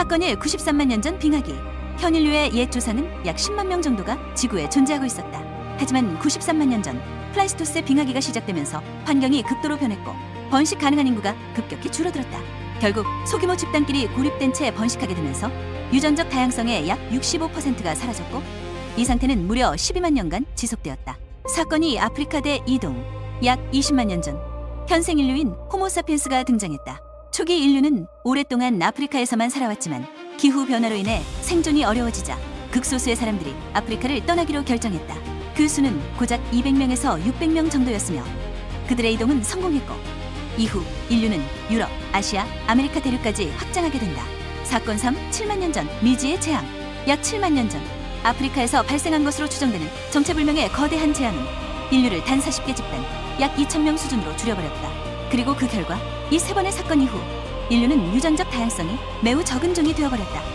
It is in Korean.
사건의 93만 년 전 빙하기. 현 인류의 옛 조상은 약 10만 명 정도가 지구에 존재하고 있었다. 하지만 93만 년 전 플라이스토스 빙하기가 시작되면서 환경이 극도로 변했고 번식 가능한 인구가 급격히 줄어들었다. 결국 소규모 집단끼리 고립된 채 번식하게 되면서 유전적 다양성의 약 65%가 사라졌고 이 상태는 무려 12만 년간 지속되었다. 사건이 아프리카 대 이동. 약 20만 년 전 현생 인류인 호모사피엔스가 등장했다. 초기 인류는 오랫동안 아프리카에서만 살아왔지만 기후 변화로 인해 생존이 어려워지자 극소수의 사람들이 아프리카를 떠나기로 결정했다. 그 수는 고작 200명에서 600명 정도였으며 그들의 이동은 성공했고 이후 인류는 유럽, 아시아, 아메리카 대륙까지 확장하게 된다. 사건 3 7만 년 전 미지의 재앙 약 7만 년 전 아프리카에서 발생한 것으로 추정되는 정체불명의 거대한 재앙은 인류를 단 40개 집단 약 2,000명 수준으로 줄여버렸다. 그리고 그 결과 이 세 번의 사건 이후 인류는 유전적 다양성이 매우 적은 종이 되어버렸다.